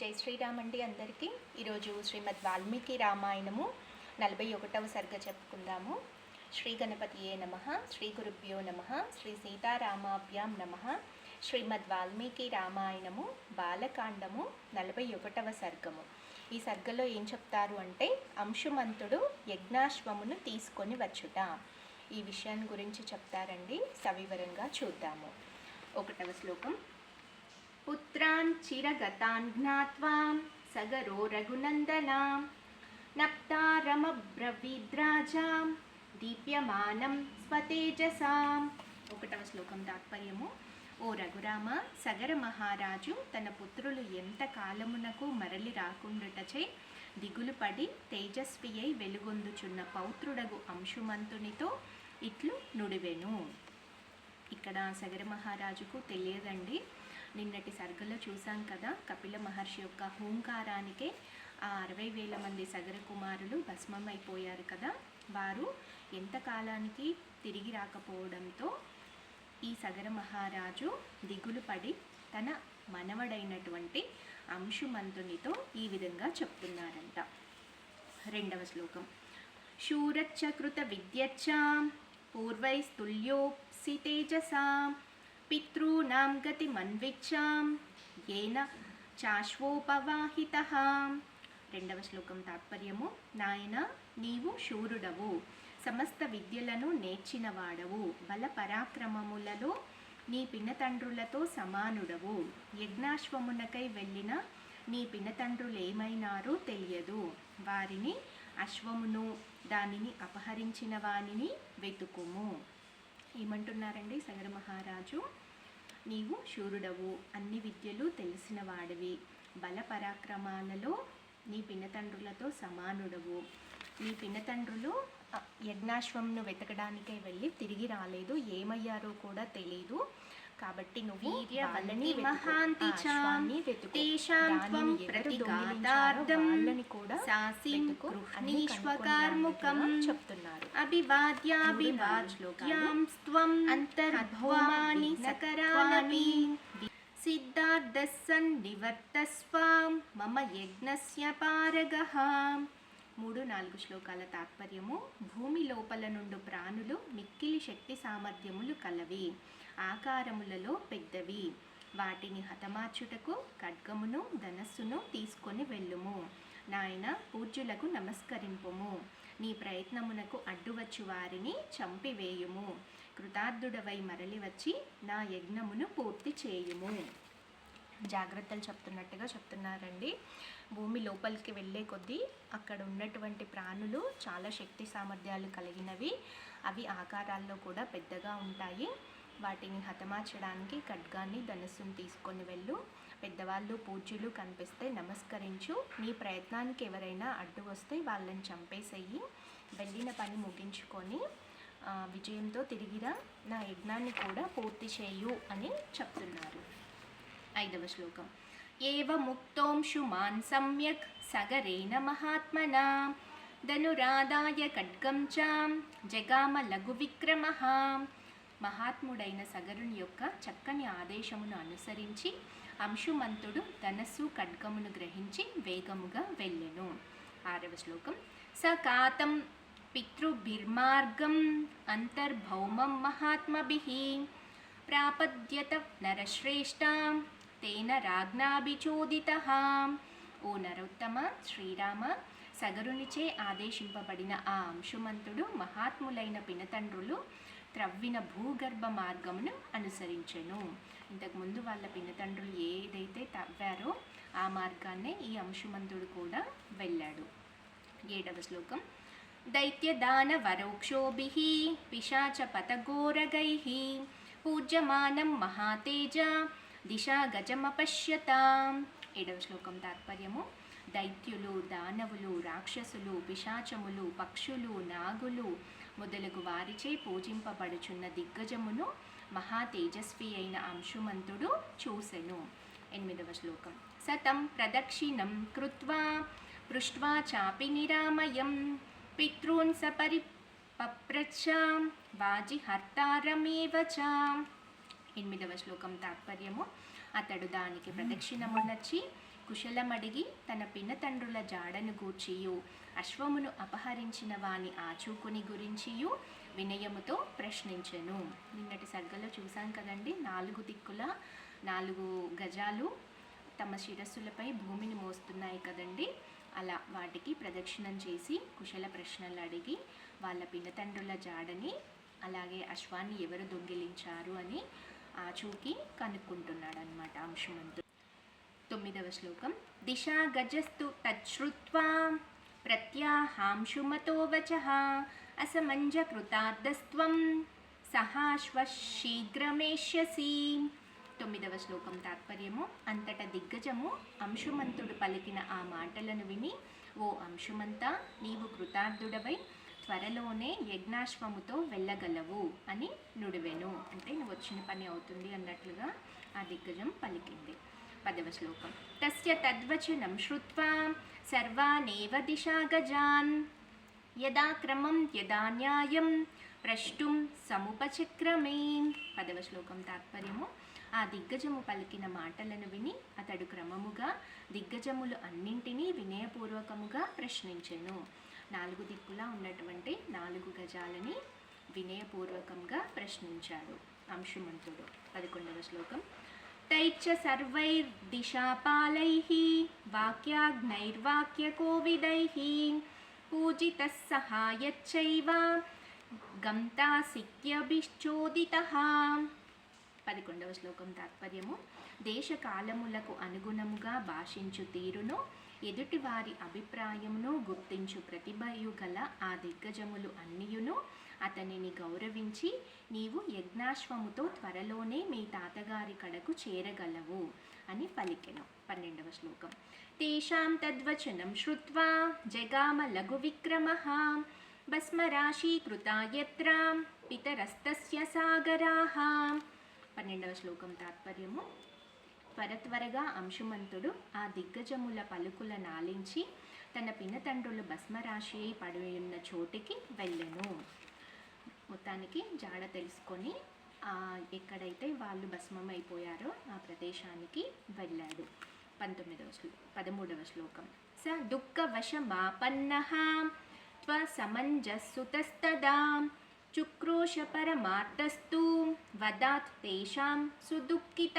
జై శ్రీరామ్ అండి అందరికీ. ఈరోజు శ్రీమద్ వాల్మీకి రామాయణము నలభై ఒకటవ సర్గ చెప్పుకుందాము. శ్రీ గణపతియే నమ శ్రీ గురుభ్యో నమ శ్రీ సీతారామాభ్యాం నమ. శ్రీమద్ వాల్మీకి రామాయణము బాలకాండము నలభై ఒకటవ సర్గము. ఈ సర్గలో ఏం చెప్తారు అంటే అంశుమంతుడు యజ్ఞాశ్వమును తీసుకొని వచ్చుట. ఈ విషయాన్ని గురించి చెప్తారండి. సవివరంగా చూద్దాము. ఒకటవ శ్లోకం. పుత్రాన్ చిరగతాన్ జ్ఞాత్వా సగరో రఘునందనాం. నప్తారమబ్రవీద్రాజాం దీప్యమానం స్వతేజసాం. ఒకటవ శ్లోకం తాత్పర్యము. ఓ రఘురామ సగర మహారాజు తన పుత్రులు ఎంత కాలమునకు మరలి రాకుండుటచే దిగులు పడి తేజస్వి అయి వెలుగొందుచున్న పౌత్రుడగు అంశుమంతునితో ఇట్లు నుడివెను. ఇక్కడ సగర మహారాజుకు తెలియదండి. నిన్నటి సర్గలో చూసాం కదా కపిల మహర్షి యొక్క హూంకారానికే ఆ అరవై వేల మంది సగర కుమారులు భస్మమైపోయారు కదా. వారు ఎంత కాలానికి తిరిగి రాకపోవడంతో ఈ సగర మహారాజు దిగులు పడి తన మనవడైనటువంటి అంశుమంతునితో ఈ విధంగా చెప్తున్నారంట. రెండవ శ్లోకం. శూరచ్చకృత విద్యచ్చాం పూర్వైస్తుల్యోప్సి తేజసాం పితॄనాం గతిమన్విచ్చాం ఏన చాశ్వోపవాహిత రెండవ శ్లోకం తాత్పర్యము నాయన నీవు శూరుడవు సమస్త విద్యలను నేర్చినవాడవు బల పరాక్రమములలో నీ పినతండ్రులతో సమానుడవు యజ్ఞాశ్వమునకై వెళ్ళిన నీ పినతండ్రులు ఏమైనారో తెలియదు. వారిని అశ్వమును దానిని అపహరించిన వానిని వెతుకుము. ఏమంటున్నారండి? సగర మహారాజు. నీవు శూరుడవు అన్ని విద్యలు తెలిసిన వాడివి. బల పరాక్రమాలలో నీ పినతండ్రులతో సమానుడవు. నీ పినతండ్రులు యజ్ఞాశ్వంను వెతకడానికే వెళ్ళి తిరిగి రాలేదు. ఏమయ్యారో కూడా తెలియదు కాబట్టి నువ్వు వాళ్ళని. మహాంతి. తేషాం త్వం ప్రతిఘాతార్థం దొంగిలించారో. వాళ్ళని కూడా అని గృహ్ణీష్వకార్ముకం చెప్తున్నారు. అభివాద్యాభివాద్యాం స్త్వం అంతర్భౌమాని సకరానపి. సిద్ధార్థः సన్ నివర్తస్వాం మమ యజ్ఞస్య పారగః మూడు నాలుగు శ్లోకాల తాత్పర్యము. భూమి లోపల నుండు ప్రాణులు మిక్కిలి శక్తి సామర్థ్యములు కలవి. ఆకారములలో పెద్దవి. వాటిని హతమార్చుటకు ఖడ్గమును ధనస్సును తీసుకొని వెళ్ళుము. నాయన పూజ్యులకు నమస్కరింపుము. నీ ప్రయత్నమునకు అడ్డువచ్చు వారిని చంపివేయుము. కృతార్థుడవై మరలి వచ్చి నా యజ్ఞమును పూర్తి చేయుము. జాగ్రత్తలు చెప్తున్నట్టుగా చెప్తున్నారండి. భూమి లోపలికి వెళ్ళే కొద్దీ అక్కడ ఉన్నటువంటి ప్రాణులు చాలా శక్తి సామర్థ్యాలు కలిగినవి. అవి ఆకారాల్లో కూడా పెద్దగా ఉంటాయి. వాటిని హతమార్చడానికి ఖడ్గాన్ని ధనుస్సును తీసుకొని వెళ్ళు. పెద్దవాళ్ళు పూజ్యులు కనిపిస్తే నమస్కరించు. నీ ప్రయత్నానికి ఎవరైనా అడ్డు వస్తే వాళ్ళని చంపేసేయి. వెళ్ళిన పని ముగించుకొని విజయంతో తిరిగిరా. నా యజ్ఞాన్ని కూడా పూర్తి చేయు అని చెప్తున్నారు. ఐదవ శ్లోకం. ఏవ ముక్తోంశుమాన్ సమ్యక్ సగరేణ మహాత్మనా. ధనురాదాయ ఖడ్గం చాం జగామ లఘు మహాత్ముడైన సగరుని యొక్క చక్కని ఆదేశమును అనుసరించి అంశుమంతుడు ధనస్సు ఖడ్గమును గ్రహించి వేగముగా వెళ్ళెను. ఆరవ శ్లోకం. సకాతం పితృభిర్మార్గం అంతర్భౌమం మహాత్మభిః ప్రాపద్యత నరశ్రేష్ట తేన రాజ్ఞాభిచోదిత. ఓ నరోత్తమ శ్రీరామ సగరునిచే ఆదేశింపబడిన ఆ అంశుమంతుడు మహాత్ములైన పినతండ్రులు త్రవ్విన భూగర్భ మార్గమును అనుసరించెను. ఇంతకుముందు వాళ్ళ పినతండ్రులు ఏదైతే తవ్వారో ఆ మార్గాన్నే ఈ అంశుమంతుడు కూడా వెళ్ళాడు. ఏడవ శ్లోకం. దైత్యదానవరోక్షోభిः పిశాచపతఘోరగైः పూజ్యమానం మహాతేజ దిశా గజమపశ్యతాం. ఏడవ శ్లోకం తాత్పర్యము. దైత్యులు దానవులు రాక్షసులు పిశాచములు పక్షులు నాగులు మొదలగు వారిచే పూజింపబడుచున్న దిగ్గజమును మహా తేజస్వి అయిన అంశుమంతుడు చూసెను. ఎనిమిదవ శ్లోకం. సతం ప్రదక్షిణం కృత్వా పృష్ట్వా చాపి నిరామయం. పితॄన్ సపరి పప్రచ్చాం వాజిహర్తారమేవ చ. ఎనిమిదవ శ్లోకం తాత్పర్యము. అతడు దానికి ప్రదక్షిణమునర్చి కుశలమడిగి తన పినతండ్రుల జాడను గూర్చియు అశ్వమును అపహరించిన వాని ఆచూకుని గురించియు వినయముతో ప్రశ్నించెను. నిన్నటి సర్గలో చూసాం కదండి నాలుగు దిక్కుల నాలుగు గజాలు తమ శిరస్సులపై భూమిని మోస్తున్నాయి కదండి. అలా వాటికి ప్రదక్షిణం చేసి కుశల ప్రశ్నలు అడిగి వాళ్ళ పినతండ్రుల జాడని అలాగే అశ్వాన్ని ఎవరు దొంగిలించారు అని ఆచూకి కనుక్కుంటున్నాడు అనమాట అంశుమంతుడు తొమ్మిదవ శ్లోకం. దిశా గజస్తు తచ్శ్రుత్వా ప్రత్యాహాంశుమతో వచ అసమంజ సహాశ్వశీఘ్రమేష్యసి. సహాశ్వ తొమ్మిదవ శ్లోకం తాత్పర్యము. అంతట దిగ్గజము అంశుమంతుడు పలికిన ఆ మాటలను విని ఓ అంశుమంత నీవు కృతార్థుడవై త్వరలోనే యజ్ఞాశ్వముతో వెళ్ళగలవు అని నుడివెను. అంటే నువ్వు వచ్చిన పని అవుతుంది అన్నట్లుగా ఆ దిగ్గజం పలికింది. పదవ శ్లోకం తస్య తద్వచనం శ్రుత్వా సర్వానేవ దిశా గజాన్ యదా క్రమం యదా న్యాయం ప్రష్టుం సముపచక్రమే పదవ శ్లోకం తాత్పర్యము ఆ దిగ్గజము పలికిన మాటలను విని అతడు క్రమముగా దిగ్గజములు అన్నింటినీ వినయపూర్వకముగా ప్రశ్నించెను. నాలుగు దిక్కులా ఉన్నటువంటి నాలుగు గజాలని వినయపూర్వకంగా ప్రశ్నించాడు అంశుమంతుడు. పదకొండవ శ్లోకం. తైచ్చ సర్వైర్దిశాపాలైః वाक्याग्नैर्वाक्यकोविदैः पूजितः सहायच्चैव గంతాసిక్యభిశ్చోదితః పదకొండవ శ్లోకం తాత్పర్యము. దేశకాలములకు అనుగుణముగా భాషించు తీరును ఎదుటివారి అభిప్రాయమును గుర్తించు ప్రతిభయు గల ఆ దిగ్గజములు అన్నియును అతనిని గౌరవించి నీవు యజ్ఞాశ్వముతో త్వరలోనే మీ తాతగారి కడకు చేరగలవు అని పలికెను. పన్నెండవ శ్లోకం. తేషాం తద్వచనం శ్రుత్వా జగామ లఘు విక్రమ భస్మరాశీకృతా యత్ర పితరస్తస్య సాగరాః. పన్నెండవ శ్లోకం తాత్పర్యము. త్వర త్వరగా అంశుమంతుడు ఆ దిగ్గజముల పలుకుల నాలించి తన పినతండ్రులు భస్మరాశి అయి పడి ఉన్న చోటికి వెళ్ళెను. మొత్తానికి జాడ తెలుసుకొని ఎక్కడైతే వాళ్ళు భస్మం అయిపోయారో ఆ ప్రదేశానికి వెళ్ళాడు. పంతొమ్మిదవ శ్లో పదమూడవ శ్లోకం. స దుఃఖవశమాపన్న త్వసమంజస్సుతస్తదా చుక్రోశ పరమార్థస్తు వదాత్ తేషాం సుదుఃఖిత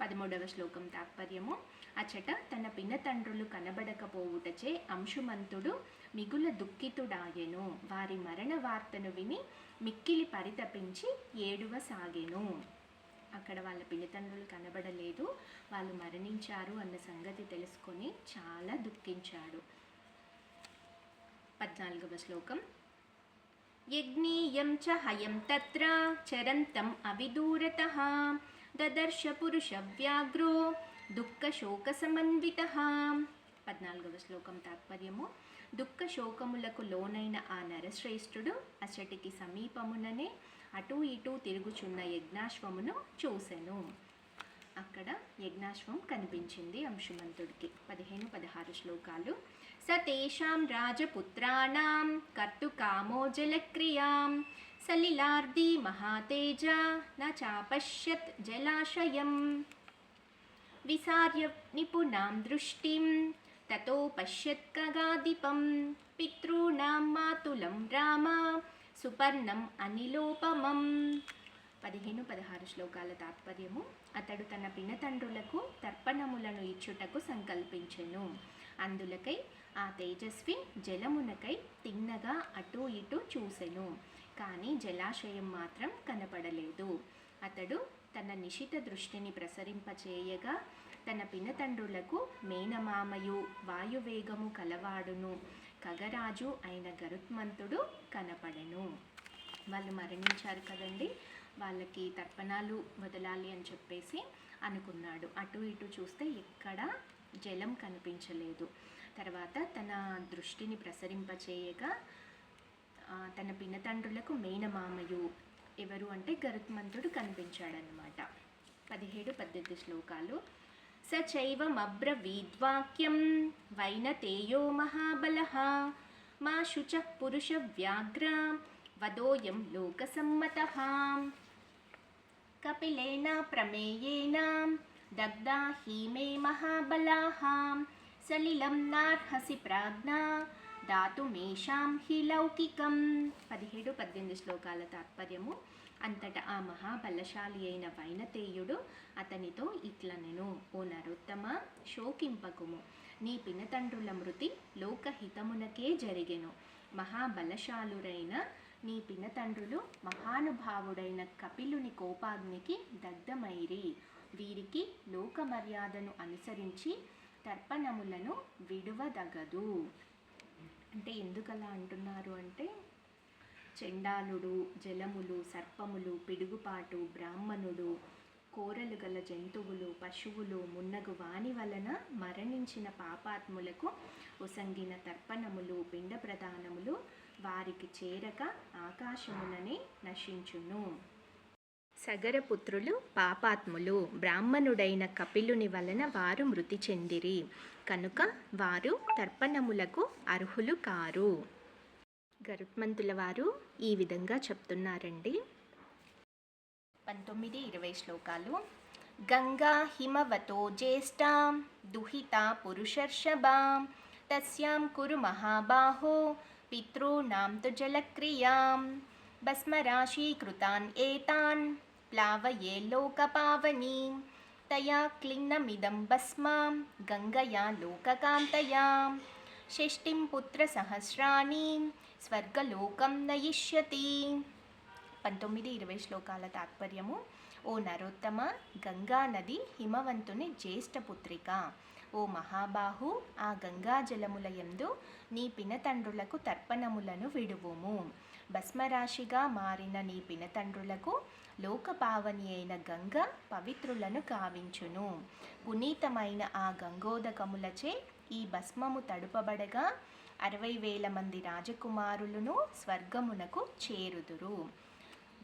పదమూడవ శ్లోకం తాత్పర్యము అచట తన పినతండ్రులు కనబడకపోవుటచే అంశుమంతుడు మిగుల దుఃఖితుడాయెను. వారి మరణ వార్తను విని మిక్కిలి పరితపించి ఏడువ సాగెను అక్కడ వాళ్ళ పినతండ్రులు కనబడలేదు. వాళ్ళు మరణించారు అన్న సంగతి తెలుసుకొని చాలా దుఃఖించాడు. పద్నాలుగవ శ్లోకం. యజ్ఞీయం చ హయం తత్ర చరంతం అవిదూరత. దదర్శ పురుష వ్యాఘ్రో దుఃఖ శోక సమన్విత పద్నాలుగవ శ్లోకం తాత్పర్యము. దుఃఖ శోకములకు లోనైన ఆ నరశ్రేష్ఠుడు అసటికి సమీపముననే అటూ ఇటూ తిరుగుచున్న యజ్ఞాశ్వమును చూసెను. అక్కడ యజ్ఞాశ్వం కనిపించింది అంశుమంతుడికి. పదిహేను పదహారు శ్లోకాలు. సతేషాం రాజపుత్రాణం కర్తుకామో జలక్రియాం. సలిలార్ది మహాతేజ న చాపశ్యత్ జలాశయం. విసార్య నిపుణాం దృష్టిం తతో పశ్యత్ ఖగాదిపం పితॄణాం మాతులం రామ సుపర్ణం అనిలోపమం పదిహేను పదహారు శ్లోకాల తాత్పర్యము. అతడు తన పినతండ్రులకు తర్పణములను ఇచ్చుటకు సంకల్పించెను. అందులకై ఆ తేజస్వి జలమునకై తిన్నగా అటూ ఇటూ చూసెను. కానీ జలాశయం మాత్రం కనపడలేదు. అతడు తన నిశిత దృష్టిని ప్రసరింపచేయగా తన పినతండ్రులకు మేనమామయు వాయువేగము కలవాడును. కగరాజు అయిన గరుత్మంతుడు కనపడెను. వాళ్ళు మరణించారు కదండి. వాళ్ళకి తర్పణాలు వదలాలి అని చెప్పేసి అనుకున్నాడు. అటు ఇటు చూస్తే ఎక్కడ జలం కనిపించలేదు. తర్వాత తన దృష్టిని ప్రసరింపచేయగా తన పినతండ్రులకు మేనమామయు ఎవరు అంటే గరుత్మంతుడు కనిపించాడనమాట పదిహేడు పద్దెనిమిది శ్లోకాలు. స చైవమబ్రవీద్వాక్యం వైనతేయో మహాబల. మా శుచ పురుష వ్యాఘ్ర వదోయం లోకసమ్మత. కపిలేన ప్రమేయేన దగ్ధా హీమే మహాబలాహాం సలిలం నార్హసి ప్రాజ్ఞా దాతుమేషాం హి లౌకికం. పదిహేడు పద్దెనిమిది శ్లోకాల తాత్పర్యము. అంతటా ఆ మహాబలశాలి అయిన వైనతేయుడు అతనితో ఇట్లనెను ఓ నరోత్తమ శోకింపకుము. నీ పినతండ్రుల మృతి లోకహితమునకే జరిగెను. మహాబలశాలురైన నీ పినతండ్రులు మహానుభావుడైన కపిలుని కోపాగ్నికి దగ్ధమైరి. వీరికి లోక మర్యాదను అనుసరించి తర్పణములను విడువదగదు. అంటే ఎందుకలా అంటున్నారు అంటే చెండాలుడు జలములు సర్పములు పిడుగుపాటు బ్రాహ్మణుడు కోరలు గల జంతువులు పశువులు మున్నగు వాని వలన మరణించిన పాపాత్ములకు ఉసంగిన తర్పణములు పిండ ప్రదానములు వారికి చేరక ఆకాశముననే నశించును. సగరపుత్రులు పాపాత్ములు బ్రాహ్మణుడైన కపిలుని వలన వారు మృతి చెందిరి. కనుక వారు తర్పణములకు అర్హులు కారు. గరుత్మంతుల వారు ఈ విధంగా చెప్తున్నారండి. పంతొమ్మిది ఇరవై శ్లోకాలు. గంగా హిమవతో జ్యేష్టా దుహిత పురుషర్షభాం తస్యాం కురు మహాబాహో పితॄణాం తు జలక్రియాం భస్మరాశీకృతాన్ ఏతాన్ ప్లావయే లోకపావనీ తయా క్లిన్నమిదం భస్మాం గంగయా లోకకాంతయా. షష్టిం పుత్రసహస్రాణి స్వర్గలోకం నయిష్యతి. పంతొమ్మిది ఇరవై శ్లోకాల తాత్పర్యము. ఓ నరోత్తమ గంగా నది హిమవంతుని జ్యేష్ఠ పుత్రిక. ఓ మహాబాహు ఆ గంగాజలములయందు జలముల నీ పినతండ్రులకు తర్పణములను విడువుము. భస్మరాశిగా మారిన నీ పినతండ్రులకు లోకపావని అయిన గంగ పవిత్రులను కావించును పునీతమైన ఆ గంగోదకములచే ఈ భస్మము తడుపబడగా అరవై వేల మంది రాజకుమారులను స్వర్గమునకు చేరుదురు.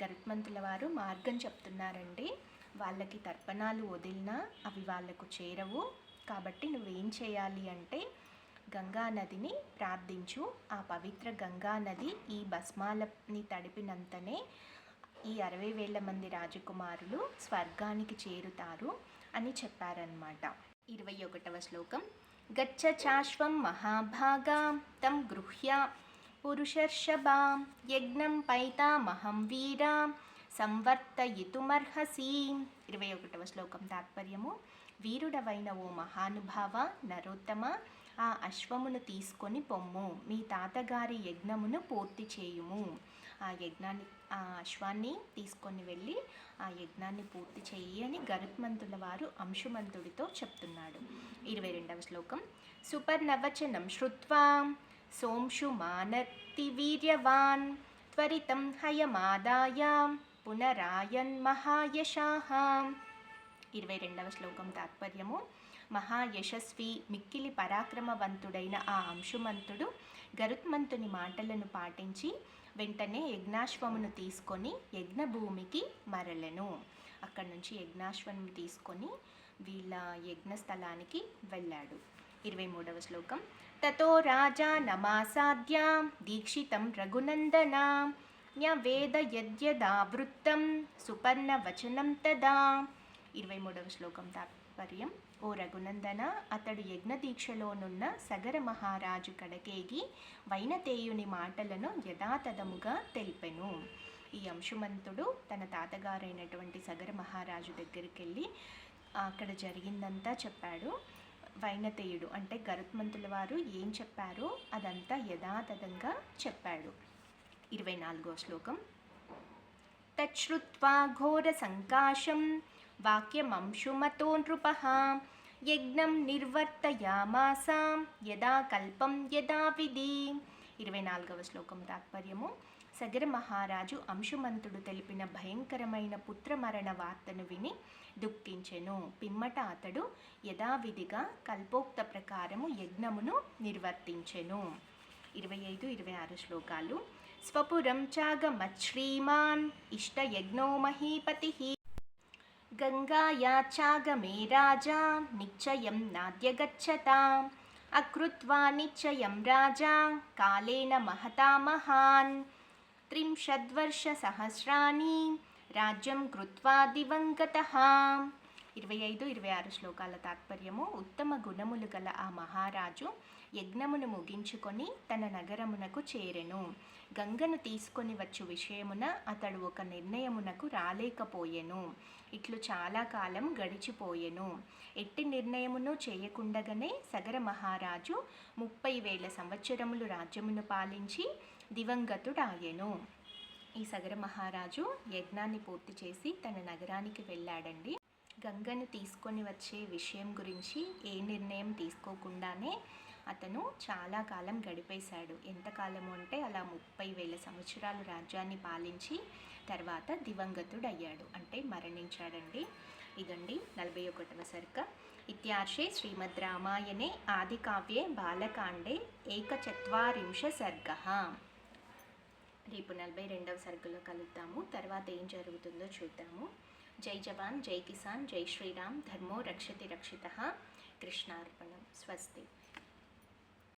గరుత్మంతుల వారు మార్గం చెప్తున్నారండి. వాళ్ళకి తర్పణాలు వదిలినా అవి వాళ్ళకు చేరవు. కాబట్టి నువ్వేం చేయాలి అంటే గంగా నదిని ప్రార్థించు. ఆ పవిత్ర గంగా నది ఈ భస్మాలని తడిపినంతనే ఈ అరవై వేల మంది రాజకుమారులు స్వర్గానికి చేరుతారు అని చెప్పారనమాట ఇరవై ఒకటవ శ్లోకం. గచ్చ చాశ్వం మహాభాగా తం గృహ్య పురుషర్షభా యజ్ఞం పైతామహం వీరా సంవర్తయితుమర్హసి. ఇరవై ఒకటవ శ్లోకం తాత్పర్యము. వీరుడవైన ఓ మహానుభావ నరోత్తమ ఆ అశ్వమును తీసుకొని పొమ్ము. మీ తాతగారి యజ్ఞమును పూర్తి చేయుము. ఆ యజ్ఞాన్ని ఆ అశ్వాన్ని తీసుకొని వెళ్ళి ఆ యజ్ఞాన్ని పూర్తి చెయ్యి అని గరుత్మంతుల వారు అంశుమంతుడితో చెప్తున్నాడు. ఇరవై రెండవ శ్లోకం. సుపర్ణవచనం శ్రుత్వా సోంషు మానతి వీర్యవాన్ త్వరితం హయమాదాయ పునరాయన్ మహాయశాహ ఇరవై రెండవ శ్లోకం తాత్పర్యము. మహాయశస్వి మిక్కిలి పరాక్రమవంతుడైన ఆ అంశుమంతుడు గరుత్మంతుని మాటలను పాటించి వెంటనే యజ్ఞాశ్వమును తీసుకొని యజ్ఞభూమికి మరలెను. అక్కడి నుంచి యజ్ఞాశ్వమును తీసుకొని వీళ్ళ యజ్ఞస్థలానికి వెళ్ళాడు. ఇరవై మూడవ శ్లోకం. తతో రాజా నమాసాద్య దీక్షితం రఘునందన న్యవేద యద్యదావృత్తం సుపర్ణవచనం తదా. ఇరవై మూడవ శ్లోకం తాత్పర్యం ఓ రఘునందన అతడు యజ్ఞదీక్షలోనున్న సగర మహారాజు కడకేగి వైనతేయుని మాటలను యథాతథముగా తెలిపెను. ఈ అంశుమంతుడు తన తాతగారైనటువంటి సగర మహారాజు దగ్గరికి వెళ్ళి అక్కడ జరిగిందంతా చెప్పాడు. వైనతేయుడు అంటే గరుత్మంతుల వారు ఏం చెప్పారో అదంతా యథాతథంగా చెప్పాడు. ఇరవై నాలుగో శ్లోకం. తచ్శ్రుత్వా ఘోర సంకాశం వాక్యమంశుమతో నృప యజ్ఞం నిర్వర్తయామాసాం యదా కల్పం యదా విధి. ఇరవై నాలుగవ శ్లోకం తాత్పర్యము. సగర మహారాజు అంశుమంతుడు తెలిపిన భయంకరమైన పుత్రమరణ వార్తను విని దుఃఖించెను. పిమ్మట అతడు యథావిధిగా కల్పోక్త ప్రకారము యజ్ఞమును నిర్వర్తించెను. ఇరవై ఐదు ఇరవై ఆరు శ్లోకాలు. స్వపురం చాగమశ్రీమాన్ ఇష్టయజ్ఞో మహీపతి. గంగాయా చాగమే రాజా నిశ్చయం నాద్యగచ్చత అకృత్వా నిశ్చయం రాజా కాలేన మహతా మహాన్ త్రింశద్వర్షసహస్రాణి రాజ్యం కృత్వా దివంగతः ఇరవై ఐదు ఇరవై ఆరు శ్లోకాల తాత్పర్యము ఉత్తమ గుణములు గల ఆ మహారాజు యజ్ఞమును ముగించుకొని తన నగరమునకు చేరెను. గంగను తీసుకొని వచ్చు విషయమున అతడు ఒక నిర్ణయమునకు రాలేకపోయెను. ఇట్లు చాలా కాలం గడిచిపోయెను. ఎట్టి నిర్ణయమును చేయకుండగానే సగర మహారాజు ముప్పై వేల సంవత్సరములు రాజ్యమును పాలించి దివంగతుడాయెను. ఈ సగర మహారాజు యజ్ఞాన్ని పూర్తి చేసి తన నగరానికి వెళ్ళాడండి. గంగను తీసుకొని వచ్చే విషయం గురించి ఏ నిర్ణయం తీసుకోకుండానే అతను చాలా కాలం గడిపేశాడు. ఎంతకాలము అంటే అలా ముప్పై వేల సంవత్సరాలు రాజ్యాన్ని పాలించి తర్వాత దివంగతుడయ్యాడు. అంటే మరణించాడండి. ఇదండి నలభై ఒకటవ సర్గ ఇత్యార్షే శ్రీమద్ రామాయణే ఆదికావ్యే బాలకాండే ఏకచత్వారింశ సర్గ. రేపు నలభై రెండవ సర్గలో కలుద్దాము. తర్వాత ఏం జరుగుతుందో చూద్దాము. जय जवान जय किसान जय श्रीराम धर्मो रक्षति रक्षितः कृष्णार्पणं स्वस्ति।